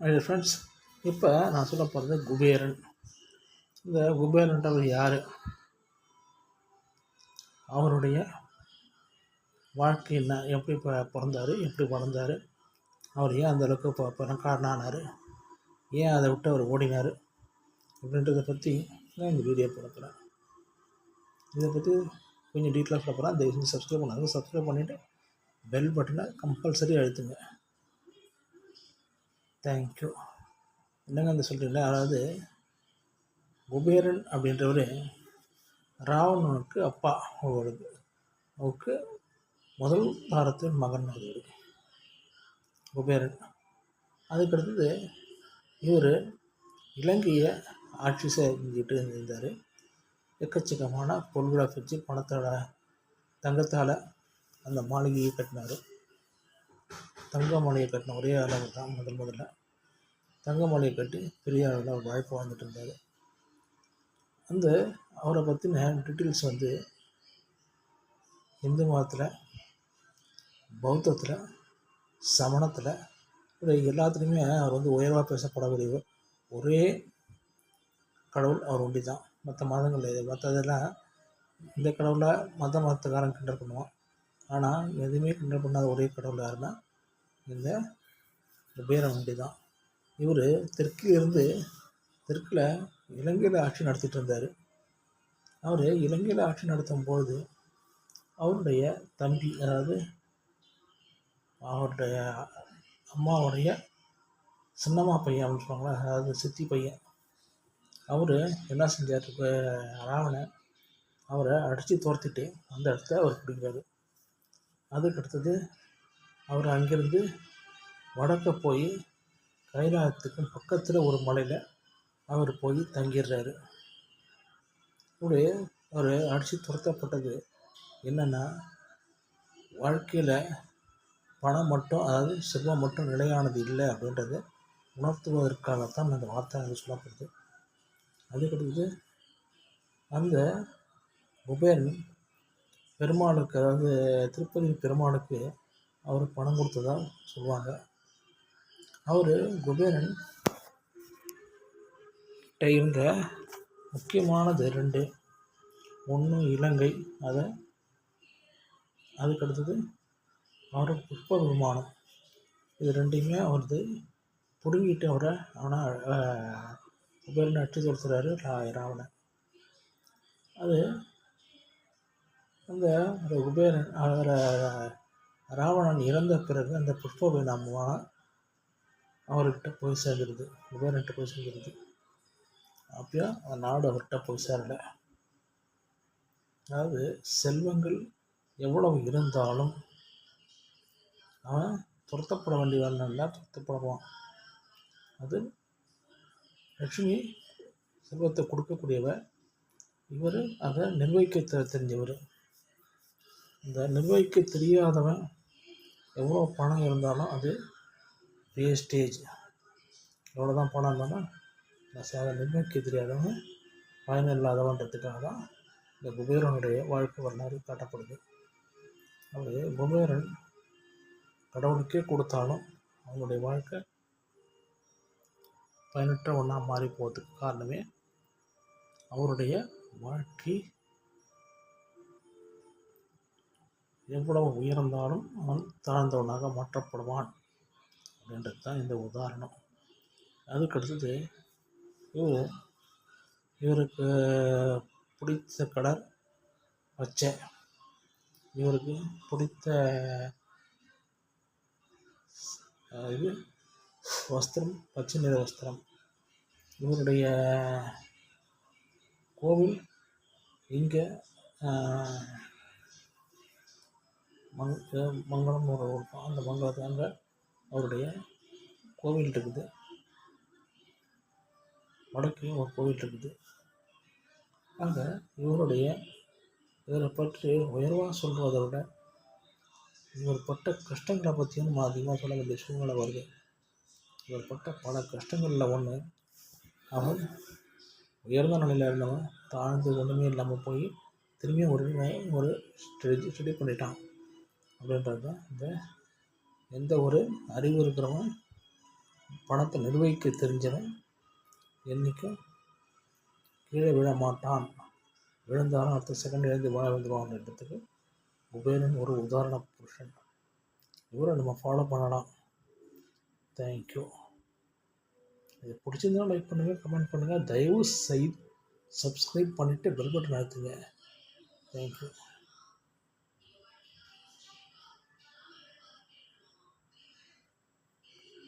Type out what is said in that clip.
My friends இப்போ நான் சொல்ல போகிறது குபேரன். இந்த குபேரன்றவர் யார்? அவருடைய வாழ்க்கை என்ன? எப்படி இப்போ பிறந்தார்? எப்படி வளர்ந்தார்? அவர் ஏன் அந்த அளவுக்கு இப்போ பணக்காரன் ஏன் அதை விட்டு அவர் ஓடினார்? அப்படின்றத பற்றி நான் இந்த வீடியோ பார்க்குறேன் இதை பற்றி கொஞ்சம் டீட்டெயிலாக சொல்ல போகிறேன் தயவு செஞ்சு சப்ஸ்கிரைப் பண்ணாங்க சப்ஸ்கிரைப் பண்ணிவிட்டு பெல் பட்டனை கம்பல்சரி அழுத்துங்க. தேங்க்யூ என்னங்க அந்த சொல்கிறீங்களா அதாவது குபேரன் அப்படின்றவர் ராவணனுக்கு அப்பா அவருக்கு அவருக்கு முதல் தாரத்தின் மகன் அவர் குபேரன். அதுக்கடுத்தது இவர் இலங்கையை ஆட்சி செஞ்சுட்டு இருந்தார் எக்கச்சக்கமான பொருள்களை வச்சு பணத்தோட தங்கத்தால் அந்த மாளிகையை கட்டினார். தங்க மாலையை கட்டின ஒரே ஆளாக தான் முதல் முதல்ல. தங்க மாலையை கட்டி பெரிய அளவில் ஒரு வாய்ப்பு வாழ்ந்துட்டு இருந்தார் அந்த அவரை பற்றின டீட்டெயில்ஸ் வந்து இந்து மதத்தில் பௌத்தத்தில் சமணத்தில் இப்படி எல்லாத்துலேயுமே அவர் வந்து உயர்வாக பேசப்படக்கூடிய ஒரே கடவுள் அவர் ஒண்டி தான். மற்ற மதங்கள் இது மற்றதெல்லாம் இந்த கடவுளை மத மதத்துக்காரன் கிண்டல் பண்ணுவான். ஆனால் எதுவுமே கிண்டல் பண்ணாத ஒரே கடவுள் யாருன்னா இந்த குபேரன் ஒண்டி தான் இவர் தெற்கிலிருந்து தெற்கில் இலங்கையில் ஆட்சி நடத்திட்டு இருந்தார் அவர் இலங்கையில் ஆட்சி நடத்தும் பொழுது அவருடைய தம்பி அதாவது அவருடைய அம்மாவுடைய சின்னம்மா பையன் அப்படின்னு சொல்லுவாங்களா அதாவது சித்தி பையன். அவர் என்ன செஞ்சார்? ராவணன் அவரை அடித்து துரத்திட்டு அந்த இடத்த அவர் பிடிக்கிறாரு. அதுக்கு அடுத்தது அவர் அங்கேருந்து வடக்க போய் கைலாயத்துக்கு பக்கத்தில் ஒரு மலையில் அவர் போய் தங்கிடுறாரு இப்படி அவர் அடித்து துரத்தப்பட்டது என்னென்னா வாழ்க்கையில் பணம் மட்டும் அதாவது செல்வம் மட்டும் நிலையானது இல்லை அப்படின்றத உணர்த்துவதற்காகத்தான் அந்த வார்த்தை அங்கே சொல்லப்படுது. அதுக்கடுத்து அந்த குபேரன் பெருமாளுக்கு அதாவது திருப்பதி பெருமாளுக்கு அவர் பணம் கொடுத்ததா சொல்லுவாங்க. அவர் குபேரன் இருந்த முக்கியமானது ரெண்டு. ஒன்று இலங்கை அதை அதுக்கடுத்தது அவரோட புஷ்ப விமானம். இது ரெண்டையுமே அவரது பிடுங்கிட்டு அவரை அவனை குபேரனை அச்சு தொடுத்துறாரு ரா ராவணன். அது அந்த ஒரு குபேரன் அவரை ராவணன் இறந்த பிறகு அந்த புஷ்ப விமானம் அவர்கிட்ட போய் சேர்ந்துருது குபேரன்கிட்ட போய் சேர்ந்துருது அப்பயும் அந்த நாடு அவர்கிட்ட போய் சேரலை. அதாவது செல்வங்கள் எவ்வளவு இருந்தாலும் அவன் துரத்தப்பட வேண்டியவன் துரத்தப்படுவான். அது லட்சுமி செல்வத்தை கொடுக்கக்கூடியவர். இவர் அதை நிர்வகிக்க தெரிஞ்சவர். இந்த நிர்வகிக்க தெரியாதவன் எவ்வளோ பணம் இருந்தாலும் அது வேஸ்டேஜ் எவ்வளோ தான் பணம் இருந்தாலும் அதை நிர்வகிக்க தெரியாதவன் பயனில்லாதவன்றதுக்காக தான் இந்த குபேரனுடைய வாழ்க்கை வரலாறு காட்டப்படுது. அவர் குபேரன் கடவுளுக்கே கொடுத்தாலும் அவனுடைய வாழ்க்கை பயனற்ற ஒன்றா மாறி போகிறதுக்கு காரணமே அவருடைய வாழ்க்கை எவ்வளவு உயர்ந்தாலும் அவன் தாழ்ந்தவனாக மாற்றப்படுவான் அப்படின்றது தான் இந்த உதாரணம். அதுக்கடுத்தது இவர் இவருக்கு பிடித்த கலர் பச்சை. இவருக்கு பிடித்த இது வஸ்திரம் பச்சை நிற வஸ்திரம். இவருடைய கோவில் இங்கே மங் மங்களம்னு ஒரு ஊர் அந்த மங்களத்து அங்கே அவருடைய கோவில் இருக்குது. வடக்கையும் ஒரு கோவில் இருக்குது. அங்கே இவருடைய இவரை பற்றி உயர்வாக சொல்வதை விட இவர் பட்ட கஷ்டங்களை பற்றியும் நம்ம அதிகமாக சொல்ல வேண்டிய சூழ்நிலை வருது. இவர் பட்ட பல கஷ்டங்களில் ஒன்று அவன் உயர்ந்த நிலையில் இருந்தவன் தாழ்ந்து ஒன்றுமே இல்லாமல் போய் திரும்பியும் ஒரு ஒரு ஸ்டடி ஸ்டடி பண்ணிட்டான். அப்படின்றது தான் இந்த எந்த ஒரு அறிவு இருக்கிறவன் பணத்தை நிர்வகிக்க தெரிஞ்சவன் என்றைக்கும் கீழே விழ மாட்டான். விழுந்தாலும் அடுத்த செகண்ட் எழுந்து வாழ இடத்துக்கு குபேரன் ஒரு உதாரண புருஷன். இவரை நம்ம ஃபாலோ பண்ணலாம். தேங்க்யூ இது பிடிச்சிருந்தாலும் லைக் பண்ணுங்கள் கமெண்ட் பண்ணுங்கள் தயவு செய்து சப்ஸ்கிரைப் பண்ணிவிட்டு பெல் பட்டன் அழுத்துங்க. தேங்க்யூ